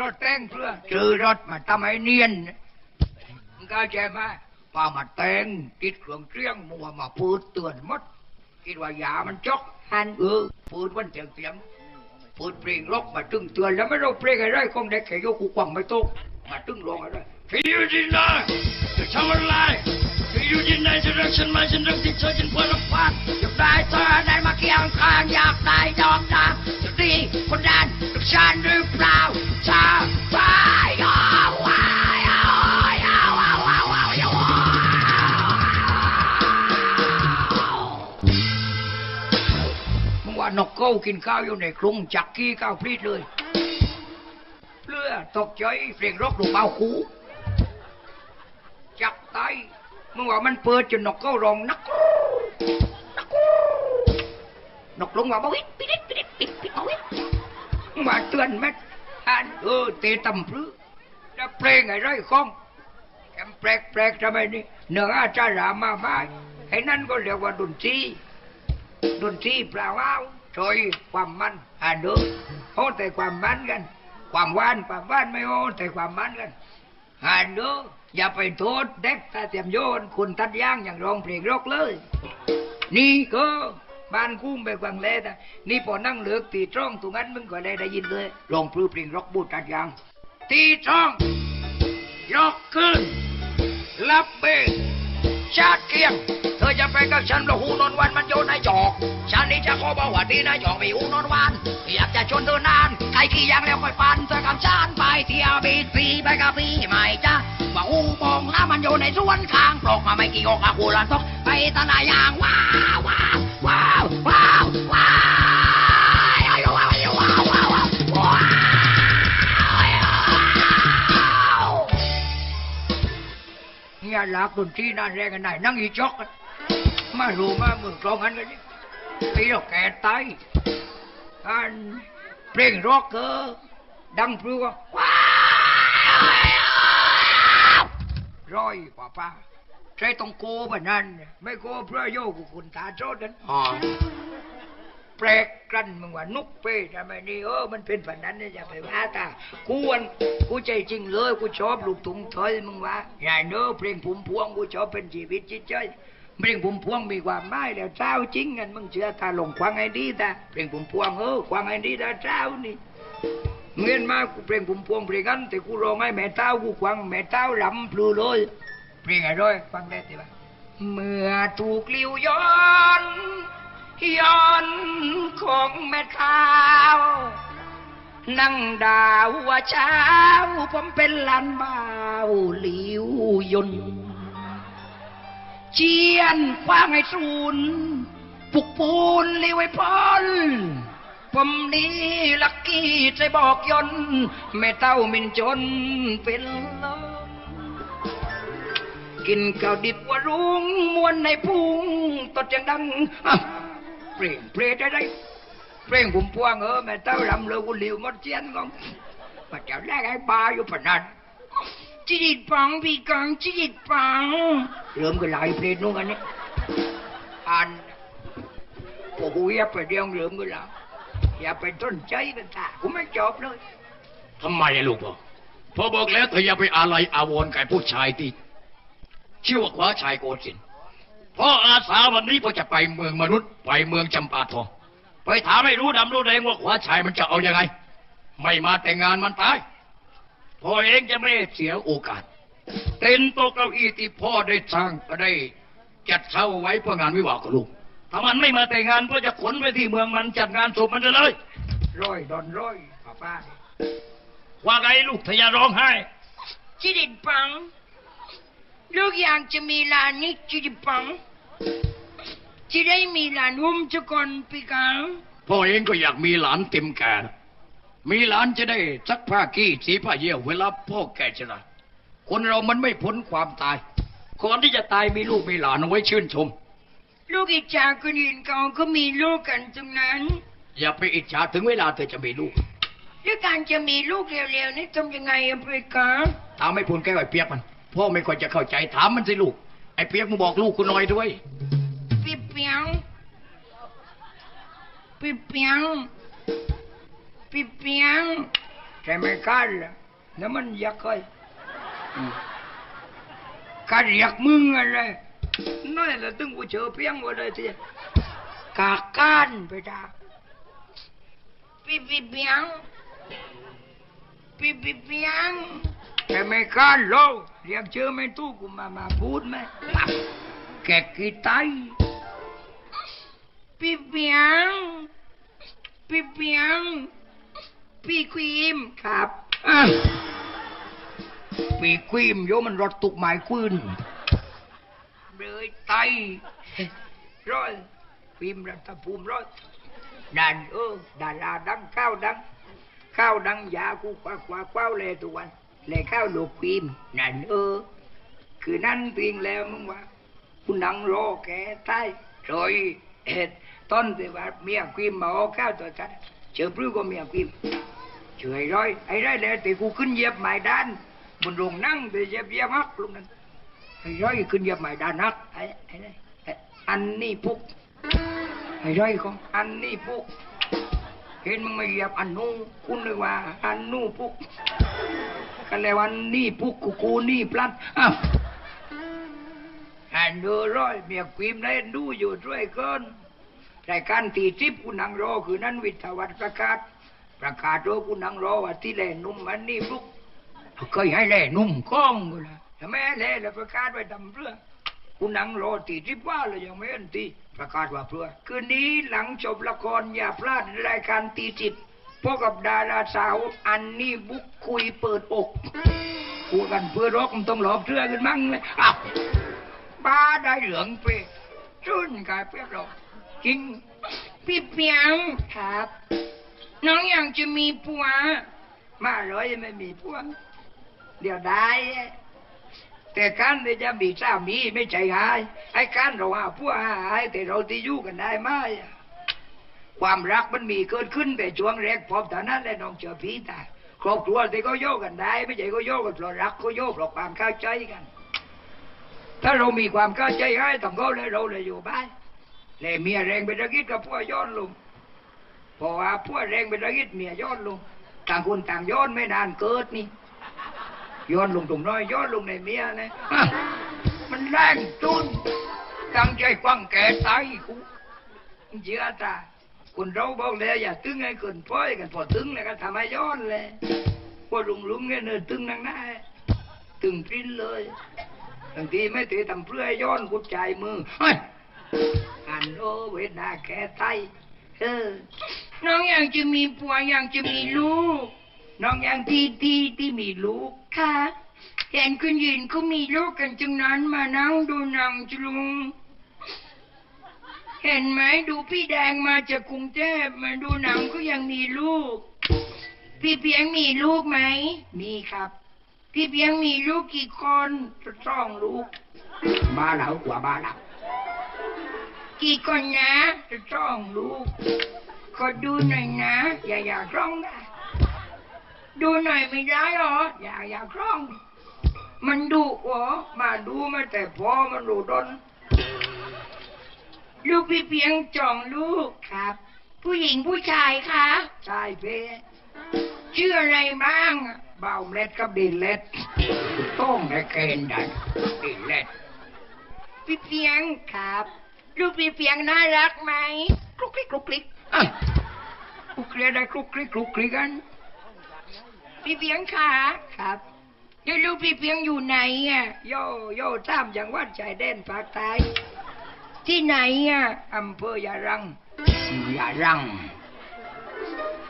รถแต่งเพื่อซื้อรถมาทำให้เนียนมึงเข้าใจไหมพามาแต่งติดเครื่องเสียงมัวมาพูดเตือนหมดคิดว่ายามันจกหันเออพูดวันเสียงเสียงพูดเพลงล็อกมาตึงเตือนแล้วไม่รู้เพลงอะไรคงได้แค่ยกกูกวังไม่ตกมาตึงร้องอะไรพี่อยู่ที่ไหนจะทำอะไรพี่อยู่ที่ไหนจะรักฉันไหมฉันรักที่เธอฉันเพื่อนพักอยากได้เธอได้มาเคียงข้างอยากได้ดอกดาวจะดีคนนั้นรัก ฉันหรือเปล่าเธไปก็มึงว่านกเก้ากินข้าวอยู่ในกรุงจักกี้ข้าวพรีดเลยเลือตกใจเสียงรกดูเบาคูจับไตมึงว่ามันเปิดจนนกเก้าร้องนักนักนกลงว่าบ่อิด มาเตือนแม่อันเออเตะตำพรื้จะเพลงไอ้ไรของแกมแปลกแปลกทำไมนี่เนื้ออาจารย์รามาบ้ายไอ้นั่นก็เรียกว่าดนตรีดนตรีปล่าเอาช่วยความมันอ่านดูโอ้แต่ความมันกัน ความหวานความหวานไม่โอ้แต่ความมันกันอ่านดูอย่าไปโทษเด็กตาเตียมโยนคุณตัดย่างอย่างร้องเพลงร็อกเลย นี่ก็ บ้านคุ้มไปกวางเล่แต่นี่พอนั่งเหลือกตีตร้องตรงนั้นมึงก็เลยได้ยินเลยร้องพลื้เพลงร็อกบูตัดย่าง ตีตร้องยกขึ้นรับเบสชาติเกียง เธอจะไปกับฉันเราหูนอนวันมันโยนในจอกฉันนี่จะขอบอกว่าดีนายจอกมีหูนอนวันอยากจะชวนเธอนานใครขี้ยังแล้วค่อยปันเธอกับฉันไปเที่ยวบีดปีไปกับพี่ใหม่จ้าว่าหูมองแล้วมันอยู่ในสวนข้างปลอกมาไม่กี่อกอะกูลันทกไปตลายางว้าว nghe là cồn chi nó ra cái này, nó nghi chót mà dù mà mừng con anh cái đi. Đâu kẻ tay. À, anh riêng rót cơ. Đăng phương rồi, papa. ใช้ต้องโกแบบนั้น ไม่โกเพื่อโยกกับคุณตาโจดนั้นอ๋อแปลกกันมึงว่านุกเป้ทำไมนี่เออมันเป็นแบบนั้นนะอย่าไปว่าตากูวันกูใจจริงเลยกูชอบลูกทุ่งถอยมึงว่าอย่าเนอะเพลงผุมพวงกูชอบเป็นชีวิตจิตใจเพลงผุมพวงมีความหมายแล้วเจ้าจริงกันมึงเชื่อตาลงควังไอ้ดีตาเพลงผุมพวงเออควังไอ้ดีตาเจ้านี่เงินมากูเพลงผุมพวงเพลงนั้นแต่กูร้องให้แม่เต้ากูควังแม่เต้าลำพลูเลย เพลงอะไรด้วยฟังได้ไหมเมื่อถูกลิ้วย้อนย้อนของแม่ข้าวนั่งด่าว่าเช้า ผมเป็นลานเบาหลิวยนเจียนคว้างให้ศูนปุกปูนเลี้ยวไว้พอนผมนี่ลักกี้ใจบอกยนต์แม่เต้ามินจนเป็นลม กินข้าวดิบว่ารุงมวนในพุงตดจังดังอะเพลงเพลงได้ได้เพลงผมพวงเออแม่เต้ารำเลยกูหลิวหมดเจียนงงมาเจ้าแรกไอ้บาอยู่ปนันจิดิปังพี่กังจิดิปังเริ่มกันหลายเพลงนู้นกันนี่อ่านพวกกูอย่าไปเดียวเริ่มกันล้วอย่าไปต้นใจเป็นตากูไม่จบเลยทำไมลูกพ่อพ่อบอกแล้วเธออย่าไปอะไรอาวรณ์กับผู้ชายที่ ชื่อว่าคว้าชายโกศินทร์พ่ออาสาวันนี้พ่อจะไปเมืองมนุษย์ไปเมืองจำปาทอง ไปถามให้รู้ดำรู้แดงว่าคว้าชายมันจะเอาอยัางไง ไม่มาแต่งงานมันตายพ่อเองจะไม่เสียโอกาส เต็นท์โต๊ะเก้าอี้ที่พ่อได้สร้างก็ได้จัดเช่าไว้เพื่องานวิวาห์ของลูกถ้ามันไม่มาแต่งงานพ่อจะขนไปที่เมืองมันจัดงานศพมันเลยร้อยดอนร้อยป้าป้าว่าไงลูกทยาร้องไห้จิดิดปัง ลูกอยากจะมีหลานนี่จิดิดปังจะได้มีหลานหุ้มทุกคนปีกังพ่อเองก็อยากมีหลานเต็มแก่นะมีหลานจะได้ซักผ้ากี้สีผ้าเยี่ยวเวลาพ่อแก่ชราคนเรามันไม่พ้นความตายก่อนที่จะตายมีลูกมีหลานเอาไว้ชื่นชม ลูกอิจฉาคนอื่นเขาก็มีลูกกันตรงนั้น อย่าไปอิจฉาถึงเวลาเธอจะมีลูกแล้วการจะมีลูกเร็วๆนี่ทำยังไงอะปีกังถามไม่พูนแก้วไอ้เปียกมัน พ่อไม่ค่อยจะเข้าใจถามมันสิลูก ไอ้เปียกมึงบอกลูกกูหน่อยด้วยปีเปียงปีเปียงปีเปียงแต่ไม่กันล่ะแล้วมันอยากเคยอืมการอยากมึงอะไรนั่นแหละตึงกูเจอเพียงว่าเลยทีกาการไปดาปีปีเปียงปีปีเปียง แต่ไม่กันโลกเรียกเจอไม่ตู้กูมามาพูดไหมแกกีไตายปีเปียงพี่เปียงพี่ควีมครับอะพี่ควีมโยมันรถตุกหมายคืนเลยไตร้อยควีมรัฐภูมิร้อยดันเออดาราดังข้าวดังข้าวดังยากูคว้าคว้าคว้าเลยทุกวัน เลยข้าวลูกควีมนั่นเออ คือนั่นเพียงแล้วมึงว่าคุณนังรอแกใต้โอยเอ็ดต้นแต่ว่าเมียควีมมาเอาข้าวตัวฉันเจอพลื้ก็เมียควีมช่วยร้อยไอ้ไรแล้วแต่กูขึ้นเยียบไม้ด้านบนโรงนั่งแต่เยียบเยียบฮักลงนั้นไอ้ร้อยขึ้นเยียบไม้ด้านฮักไอ้ไอ้ไรไอ้อันนี้พุกไอ้ร้อยของอันนี้พุก เห็นมึงม่เหยียบอันนู้คุณเลยว่าอันนู้พุกกันแล้วอันนี้พุกกูกูนี่พลัดอ้าวอันดูร้อยเมียควีมได้ดูอยู่ด้วยกันรายการตีทิพย์คุณนังรอคือนั้นวิทยาวัฒน์ประกาศ ประกาศโดยคุณนังรอว่าที่แหล่นุ่มมันนี่ลุกเคยให้แหล่นุ่มก้องกูละทำไมให้แหล่แล้วประกาศไว้ทำเพื่อ คุณนังรอตีทิพย์ว่าเลยยังไม่เห็นตีประกาศว่าเพื่อ คืนนี้หลังจบละครอย่าพลาดรายการตีทิพย์พบกับดาราสาวอันนี่บุกคุยเปิดอกพูดกันเพื่อรกมันต้องหลอกเชื่อกันมั่งเลยอ้าวบ้าได้เหลืองไปจุนกายเปรียบหรอกจริงพี่เปียงครับ น้องอยากจะมีผัว มาเลยยังไม่มีผัว เดี๋ยวได้ แต่การที่จะมีสามีไม่ใจหายไอ้การเราหาผัวหายแต่เราที่อยู่กันได้ไหมความรักมันมีเกิดขึ้นแต่ช่วงแรกพบตอนนั้นแหละน้องเจอพี่ตายครอบครัวที่ก็โยกกันได้ ไม่ใช่ก็โยกกันเพราะรักก็โยกเพราะความเข้าใจกัน ถ้าเรามีความเข้าใจให้ต้องเขาเลยเราเลยอยู่บ้านเลยเมียแรงไปตะกิดกับพวกย้อนลงพราะว่าพวกแรงไปตะกิดเมียย้อนลงต่างคนต่างย้อนไม่นานเกิดนี่ ย้อนลงตรงน้อยย้อนลงในเมียนะอะมันแรงจุนตั้งใจควังแก่ตายกูเชื่อตาคนเราบอกแล้วอย่าตึงให้เกินพ้อยกันพอตึงแล้วก็ทำให้ย้อนเลยพอลุงลุงเนี่ยเนินตึงนั่งหน้าตึงปริ้นเลยบางทีไม่ตีทำเพื่อย้อนกุดใจมือเฮ้ยอันโอเวทนาแก่ไตเออน้องอยากจะมีผัวอยากจะมีลูก น้องอยากที่ที่ที่มีลูกค่ะเห็นคุณยินเขามีลูกกันจึงนั้นมานั่งดูหนังจลุง เห็นไหมดูพี่แดงมาจากกรุงเทพมาดูหนังก็ยังมีลูก พี่เพียงมีลูกไหม มีครับ พี่เพียงมีลูกกี่คนสองลูกบ้าแล้วกว่าบ้าแล้วกี่คนนะสองลูกขอดูหน่อยนะ อย่าอย่าร้องนะ ดูหน่อยไม่ได้หรอ อย่าอย่าร้อง มันดุเหรอมาดูมาแต่พอมันดุดน ลูกพี่เพียงจองลูกครับ ผู้หญิงผู้ชายคะชายเพชื่ออะไรบ้างเบาเล็ดกับดินเล็ดต้องในเกณฑ์ได้ดินเล็ดพี่เพียงครับลูกพี่เพียงน่ารักไหมคลุกคลิกคลุกคลิกอะคลุกเคลียร์ได้คลุกคลิกคลุกคลิกกัน พี่เพียงค่ะครับ แล้วลูกพี่เพียงอยู่ไหนอะโยโย่ตามจังหวัดชายแดนภาคใต้ที่ไหนอะอำเภอยารังยารัง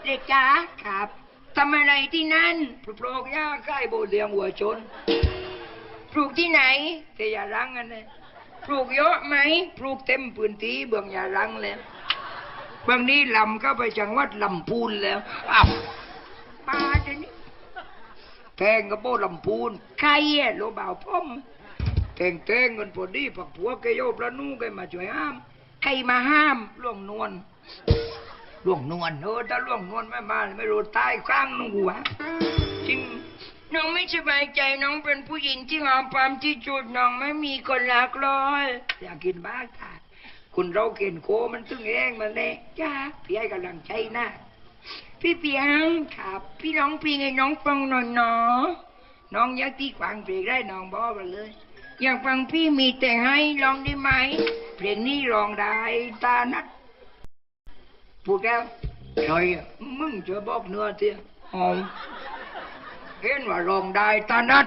เด็กจ๋าครับทำอะไรที่นั่นปลูกหญ้าใกล้โบสถ์เลี้ยงวัวชนปลูกที่ไหนที่ยารังอันนี้ปลูกเยอะไหมปลูกเต็มพื้นที่เบื้องยารังแล้วบางนี้ลำก็ไปจังหวัดลำพูนแล้วอ้าวป้าจะนี่ แทงกระโปงลำพูนใครอะโลบ่าวพ่อมแทงแทงเงินพอดีผักผัวแกโยบละนู่แกมาช่วยห้ามใครมาห้ามล่วงนวลล่วงนวลเออถ้าล่วงนวลไม่มาไม่รู้ตายข้างนู่นกูวะจริงน้องไม่สบายใจน้องเป็นผู้หญิงที่งามความที่จุดน้องไม่มีคนรักเลยอยากกินบ้างค่ะคุณเรากินโคมันตึงเองมันเองจ้าพี่ให้กำลังใจนะ พี่เปียงครับ พี่น้องเพลงให้น้องฟังหน่อยเนาะน้องอยากที่ฟังเพลงได้น้องบอกมาเลย อยากฟังพี่มีแต่ให้ลองได้ไหม เพลงนี้ร้องได้ตานัดพูดแล้วใช่ะมึงจะบอกเนื้อเตี้ยหอมเห็นว่าร้องได้ตานัด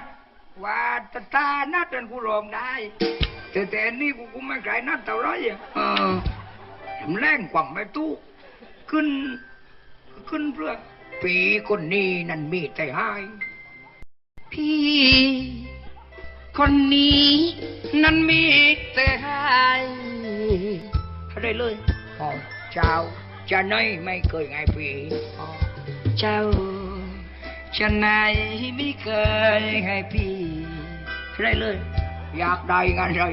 ว่าตาตานัดนั่นกูร้องได้ แต่แต่นี่กูกูไม่ไกลนัดเท่าไรอะเออทำแรงกว่างไม่ตู้ขึ้น ขึ้นเพื่อปีคนนี้นั่นมีแต่ให้พี่ คนนี้นั่นมีแต่ให้อะไรเลยอ๋อเจ้าจะไหนไม่เคยไงพี่อ๋อเจ้าจะไหนไม่เคยให้พี่อะไรเลย อยากได้งานอะไร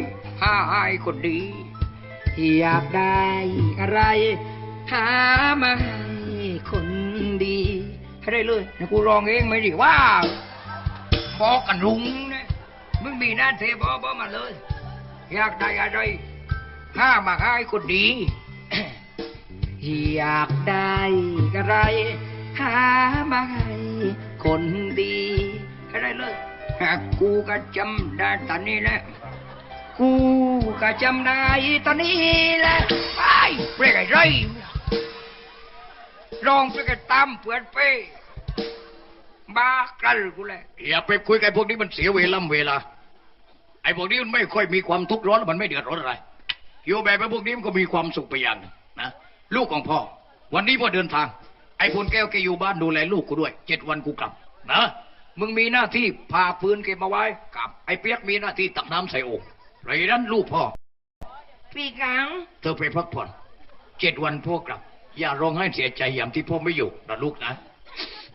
ห้าให้คนดี อยากได้อะไรหามา ให้ได้เลยนะกูร้องเองไม่ดีว่าบอกกันรุงนะมึงมีหน้าเทบอบอมาเลย อยากได้อะไรหามาให้คนดี อยากได้อะไรหามาให้คนดีให้ได้เลยหากกูก็จำได้ตอนนี้แหละกูก็จำได้ตอนนี้แหละไปเปรกไอ้ไรร้องไปกันตามเพื่อนเป้ บ้ากลัลกูเลยอย่าไปคุยกับไอ้พวกนี้มันเสียเวลาเวลา ไอ้พวกนี้มันไม่ค่อยมีความทุกข์ร้อนมันไม่เดือดร้อนอะไรอยู่แบบไอ้พวกนี้มันก็มีความสุขไปอย่างหนึ่งนะลูกของพ่อ วันนี้พ่อเดินทาง ไอ้พลแก้วแกอยู่บ้านดูแลลูกกูด้วยเจ็ดวันกูกลับนะมึงมีหน้าที่พาปืนเก็บมาไว้กับไอ้เปียกมีหน้าที่ตักน้ำใส่โอ่งไรนั้นลูกพ่อพี่กังเธอไปพักผ่อนเจ็ดวันพ่อกลับ อย่าร้องไห้เสียใจอย่างที่พ่อไม่อยู่นะลูกนะ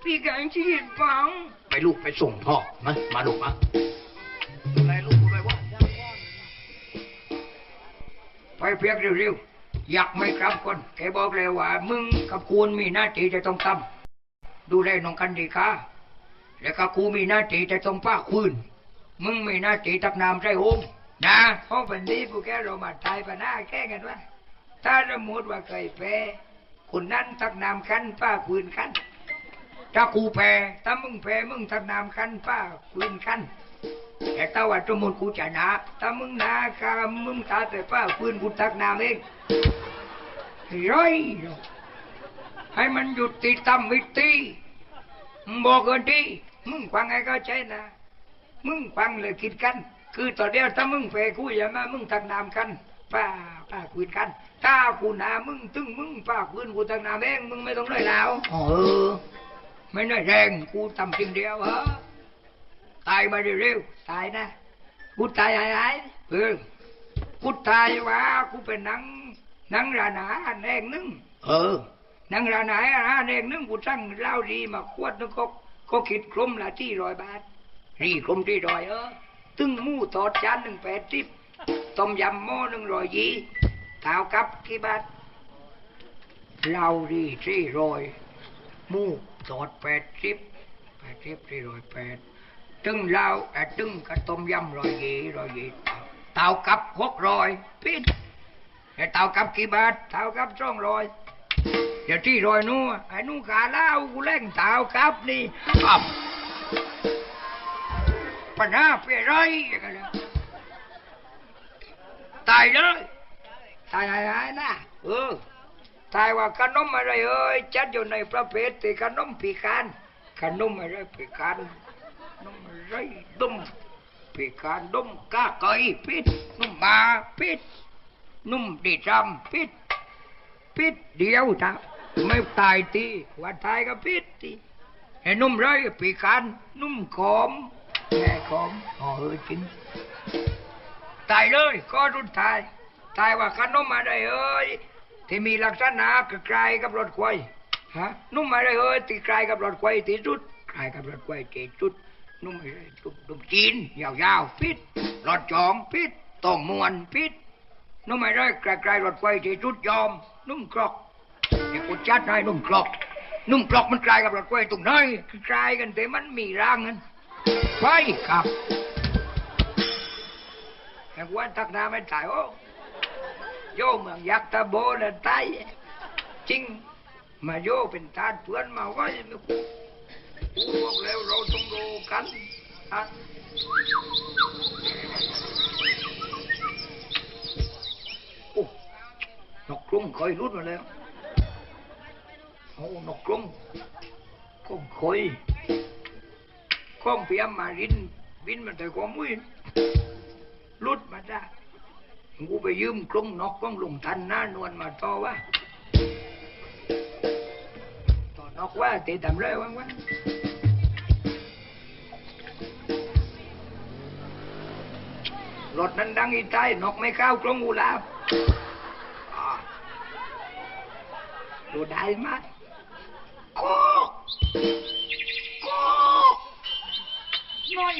พี่กังชีวิตฟัง ไปลูกไปส่งพ่อมามาลูกมาดูแลลูกกูด้วยว่าไปเพียกเร็วๆอยากไม่กลับคนแกบอกเลยว่า มึงกับคุณมีหน้าที่จะต้องทำดูแลน้องกันดีค่ะแล้วก็กูมีหน้าที่จะต้องป้าคืนมึงมีหน้าที่ตักน้ำใส่โฮมนะเพราะวันนี้พวกแกเรามาทายปัญหาแก้กันว่าถ้าสมมติว่าเคยแพ้คนนั้นตักน้ำคันป้าคืนคัน ถ้ากูแพ้ถ้ามึงแพ้มึงตักน้ำคันป้าคืนคันแต่ถ้าว่าสมมติกูชนะถ้ามึงนาคามึงตาแต่ป้าคืนกูตักน้ำเองร้อยให้มันหยุดติดตามวิธีมบอกกันดีมึงฟังไงก็ใช่นะ มึงฟังเลยคิดกัน คือตอนเดียวถ้ามึงแพ้กูอย่ามามึงตักน้ำกันป้าป้าคุยกัน ถ้ากูหนามึงตึงมึงป้าคืนกูตักน้ำเองมึงไม่ต้องเลยแล้วเออ ไม่น้อยแรงกูทำสิ่งเดียวเหรอตายมาเร็วๆตายนะกูตายหายหายเออกูตายว่ากูเป็นหนังหนังราหนาอันแรงนึงเออหนังราหนาอันแรงนึงกูสั่งเหล้าดีมาขวดนึงก็ก็คิดกลมละที่ร้อยบาทนี่กลมที่ร้อยเออตึงหมูทอดจานหนึ่งแปดสิบต้มยำหม้อหนึ่งร้อยยี่เท้ากับกี่บาทเหล้าดีที่ร้อยหมู สอดแปดสิบแปดสิบสี่ร้อยแปดตึงเล้าไอ้ตึงกระต้มยำร้อยยี่ร้อยยี่เต่ากับหกร้อยพิษไอ้เต่ากับกี่บาทเต่ากับสองร้อยเดี๋ยวที่ร้อยนู้ไอ้นู้ขาเล้ากูเล่งเต่ากับนี่อับปัญหาเปรียไรกันแล้วตายเลยตายหายหายนะเออ ตายว่าขนมอะไรเอ้ยจัดอยู่ในประเภทที่ขนมปีการขนมอะไรปีการขนมอะไรดมปีการดมก้าไก่พิษนุ่มมาพิษนุ่มดีจำพิษพิษเดียวจ้ะไม่ตายทีว่าตายก็พิษทีไอ้นุ่มไรปีการนุ่มขอมแม่ขอมอ๋อเออจริงตายเลยก็รุนตายตายว่าขนมอะไรเอ้ย ที่มีลักษณะคล้ายกับรถควายฮะนุ่มอะไรเอ้ยที่คล้ายกับรถควายที่สุดคล้ายกับรถควายที่สุดนุ่มอะไรนุ่มนุ่มจีนยาวๆพิษรถจองพิษต้องมวนพิษนุ่มอะไรคล้ายๆรถควายที่สุดยอม นุ่มกรอกไอ้กูจัดให้นุ่มกรอกนุ่มกรอกมันคล้ายกับรถควายตรงไหนคล้ายกันแต่มันมีร่างนั้นไปครับแห่วันทักนาไม่ตายโอ้ โยเมืองยักษ์ตะโบนั่นตายจริง มาโยเป็นตาเพื่อนมาไว้ไม่กูกูบอกแล้วเราต้องรู้กันอะโอ้นกกรุงเคยรุดมาแล้วโอ้นกกรุงก้องคอยก้องเปียมมารินบินมาแต่ความมืดรุดมาได้ กูไปยืมกรุงนกก้องลุงทันหน้านวลมาต่อว่าตอนนกว่าตีทำไรว่างวะรถนั้นดังอีใต้นกไม่เข้ากรงอูลาวอ่าดูได้ไหมยโกโกน้อย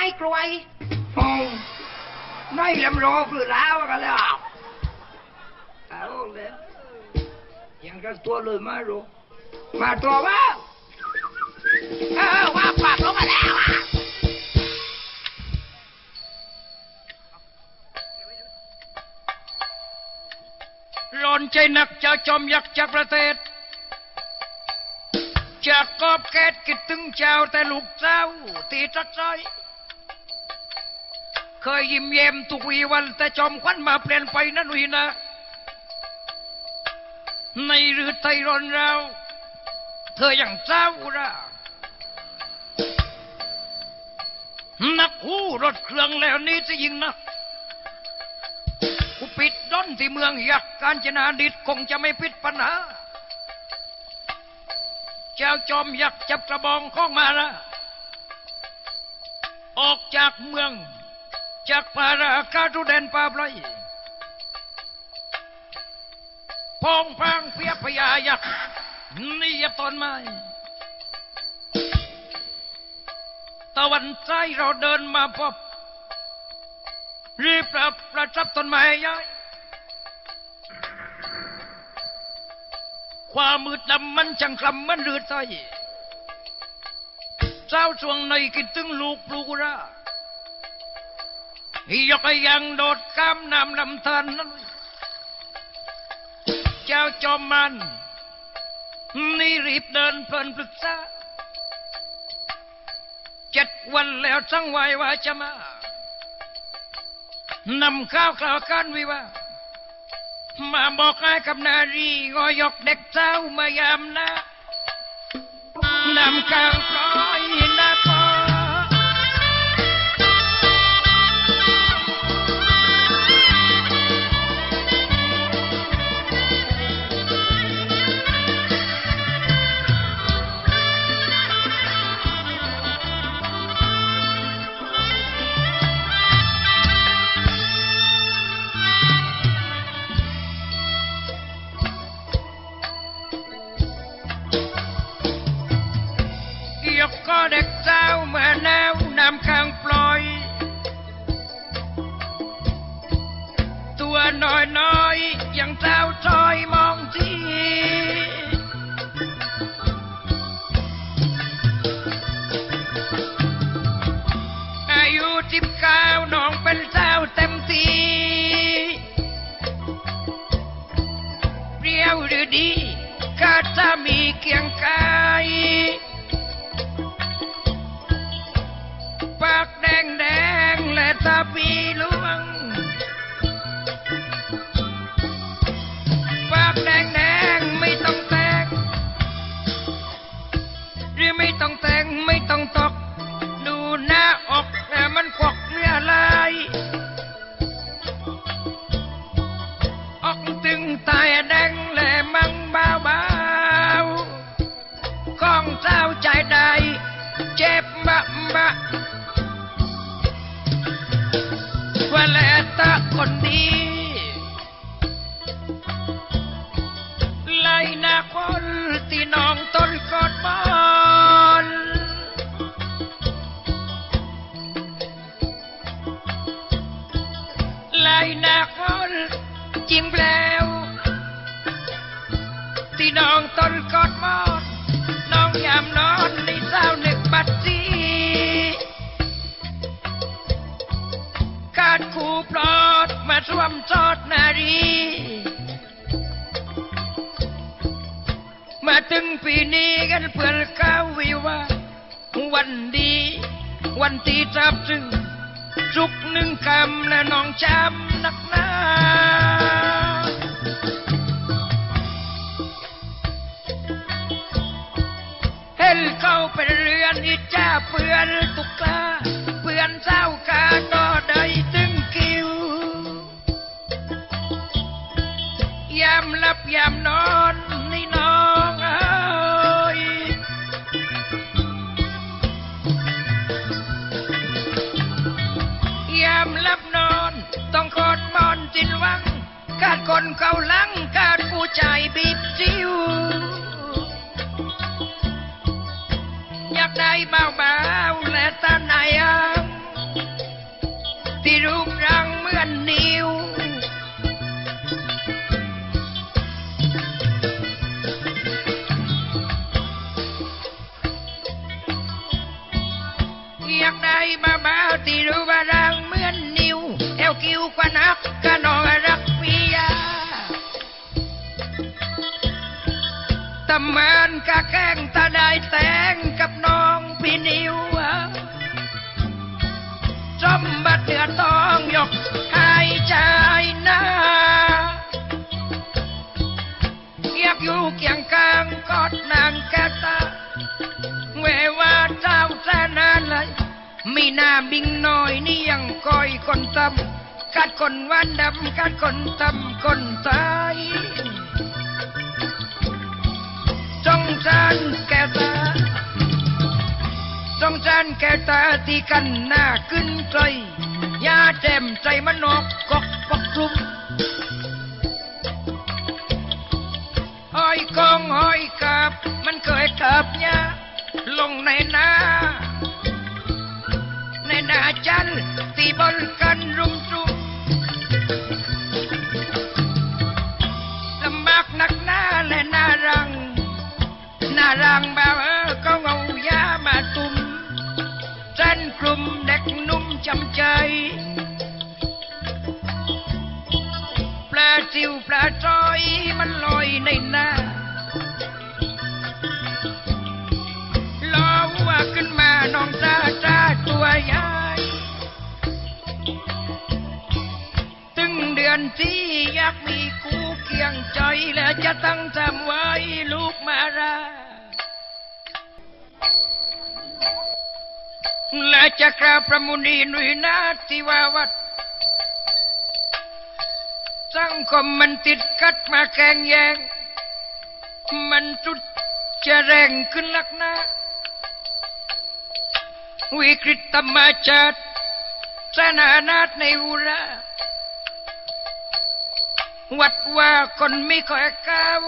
เปิดไม้กลวยโอ้น้อยลำรอเพื่อแล้วกันแล้วเอาเลยยังกับตัวเลยมาโรมาตัวว่าเออว่าปากลงมาแล้วอะร้อนใจหนักจะจอมยักษ์จากประเทศจากกอบแกดคิดถึงเจ้าแต่ลูกเจ้าตีตัดใจ เคยยิ้มเย้มทุกวีวัน แต่จอมควันมาเปลี่ยนไปนั่นวีนะ ในหรือไทยร้อนเรา เธออย่างเจ้าระนักหูรถเครื่องแล้วนี้จะยิงนะกูปิดด้นที่เมืองยักษ์กาญจนาดิษคงจะไม่ปิดปัญหา เจ้าจอมยักษ์จับกระบองข้องมาละออกจากเมือง จากป่าราคาทุเดนป่าปลอยพองพางเพียพยายักษ์นี่ยับต้นไม้ตะวันใจเราเดินมาพบ รีบประประจับต้นไม้ย้ายความมืดดำมันจังคลำมันเลือดใจเจ้าช่วงในคิดถึงลูกปลูกระ ยกไอ้ยังโดดข้ามน้ำลำธารนั้นเจ้าจอมมัน นี่รีบเดินเพลินปรึกษาเจ็ดวันแล้วทั้งไว้ว่าจะมานำข้าวกล่าวกันวิวามาบอกให้กับนารีงอยกเด็กเจ้ามายามนะนำข้าวปล่อย น้องต้นกอดบอลน้องยามนอนในเศร้าหนึ่งบัดจีการคู่ปลอดมาสวมจอดนารีมาถึงปีนี้กันเพื่อนก้าววิวาวันดี วันที่จับจึงจุกหนึ่งคำและน้องจำนักหนา นเข้าเป็นเรือนอีจ้าเพื่อนตุกตาเพื่อนเจ้ากาก็ได้ถึงคิวยามหลับยามนอนนี่น้องเอ้ยยามหลับนอนต้องกอดมอนจินวังกาดคนเขาลังกาดผู้ใจบีบจิ้ว อยากได้เบาๆและตาไหนอะที่รูปร่างเหมือนนิ้วอยากได้ นิวะจับน้องพี่นิวจอมบัดเดือต้องยกให้ใจหน้าอยากอยู่เคียงข้างกอดนางแก้วตาเวว่าเจ้าแท้นานเลยมีหน้าบิงน้อยนี่ยังคอยคนตำกัดคนวันดำกัดคนตำคนตายจงจันแก้วตา สงสารแกตาตีกันหน้าขึ้นใจยาแจ่มใจมันนอกกอกปอกลุมห้อยกองห้อยกับ มันเคยกับเนี่ยลงในนา ในนาจันตีบอลกันรุม มันลอยในน้าลอว่าขึ้นมาน้องจ้าจ้าตัวใหญ่ถึงเดือนที่อยากมีกูเคียงใจและจะตั้งจำไว้ลูกมาราและจะกราบประมุนีหนุยนาที่ว่าวัด สังคมมันติดกัดมาแข่งแย่งมันจุดจะแรงขึ้นลักนาวิกฤตธรรมชาติสนานาถในอุราวัดว่าคนไม่ค่อยก้าว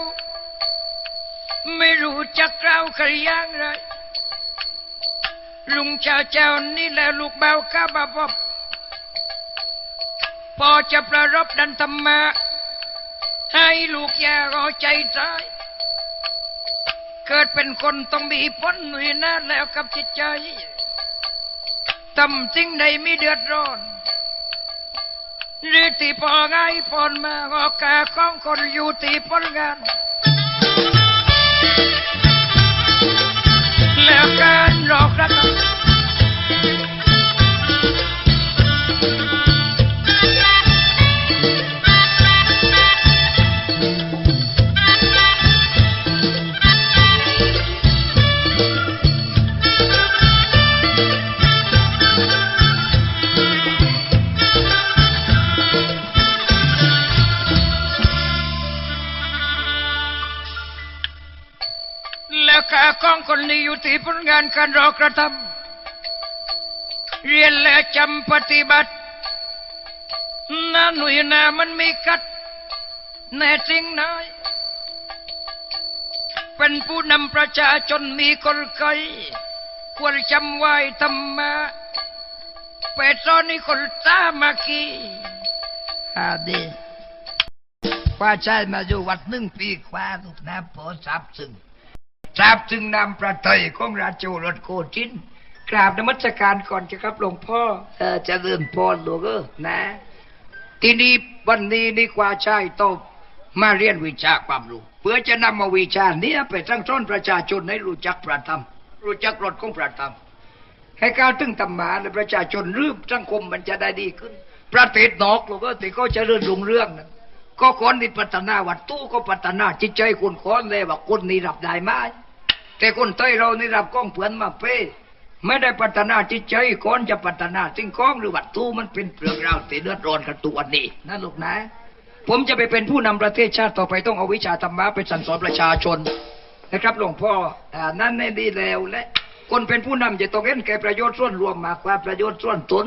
ไม่รู้จะกล่าวขย่างไรลุงเจ้าเจ้านี่แหละลูกเบาข้าบาบอบ พอจะประรบดันธรรมะ ให้ลูกอย่ารอใจใจาย เกิดเป็นคนต้องมีพ้นหนุยนาแล้วกับจิตใจทำสิ่งใดไม่เดือดร้อนหรือที่พอไงพอนมาออกกาของคนอยู่ที่ผลงานแล้วการรอกระ ผลงานการรอกระทำเรียนและจำปฏิบัตินาหน่ยนามันมีกัดแน่จริงน้อยเป็นผู้นำประชาชนมีกลไกควรจำไว้ธรรมะเปตรอนี่คนตามากีอาดีป้าชายมาอยู่วัดหนึ่งปีกว่าลูกน้ำพอทราบซึ่ง ราบจึงนำประเทยของราชโอรสโกจินกราบนมัสการก่อนจะครับหลวงพ่อเออจะเริ่มพรหลวงเออนะ ทีนี้วันนี้ดีกว่าชายโตมาเรียนวิชาความรู้เพื่อจะนำมาวิชาเนี้ยไปตั้งต้นประชาชนให้รู้จักพระธรรม รู้จักรสของพระธรรม ให้ก้าวถึงธรรมะและประชาชนรืบสังคมมันจะได้ดีขึ้น ประเทศนอกหลูกก็ติก็เจะเรื่นรุ่งเรื่องนะก็คนที่พัฒนาวัดตู้ก็พัฒนาจิตใจคนคนเลยว่าคนนี้รับได้ไหม แต่คนไทยเรานี่รับก้องเผือนมาเป้ไม่ได้พัฒนาจิตใจคนจะพัฒนาสิ่งของหรือวัตถุมันเป็นเปลือกราวตียเลือดร้อนกันตัวนี้นะลูกนะ ผมจะไปเป็นผู้นำประเทศชาติต่อไปต้องเอาวิชาธรรมะไปสั่งสอนประชาชนนะครับหลวงพ่ออนั่นในดีแล้วและคนเป็นผู้นำจะต้องเห็นแก่ประโยชน์ส่วนรวมมากกว่าประโยชน์ส่วนตน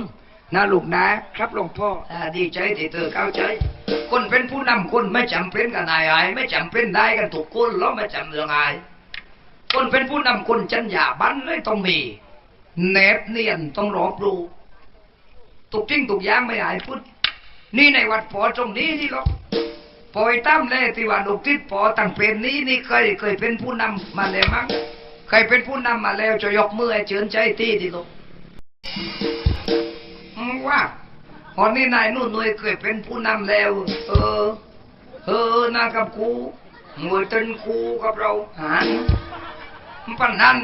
นะลูกนะครับหลวงพ่อดีใจที่เธอเข้าใจ คนเป็นผู้นำคนไม่จำเป็นกับนายอายไม่จำเป็นได้กันทุกคนแล้วไม่จำเรื่องอาย คนเป็นผู้นำคนจัญญาบันเลยต้องมีเนบเนียนต้องรอบรู้ตุกทิ้งตุกยางไม่อายพูดนี่ในวัดพอตรงนี้นี่หรอกพอยตั้มเลยที่ว่าลูกทิศพอตั้งเป็นนี้นี่เคยเคยเป็นผู้นำมาแล้วมั้งเคยเป็นผู้นำมาแล้วจะยกมือให้เชิญใจที่ที่ลูกอืมว่าตอนนี้นายนู่นหน่วยเคยเป็นผู้นำแล้ว เออ เออนากับครูหน่วยต้นคูกับเราหาน ปันนั้น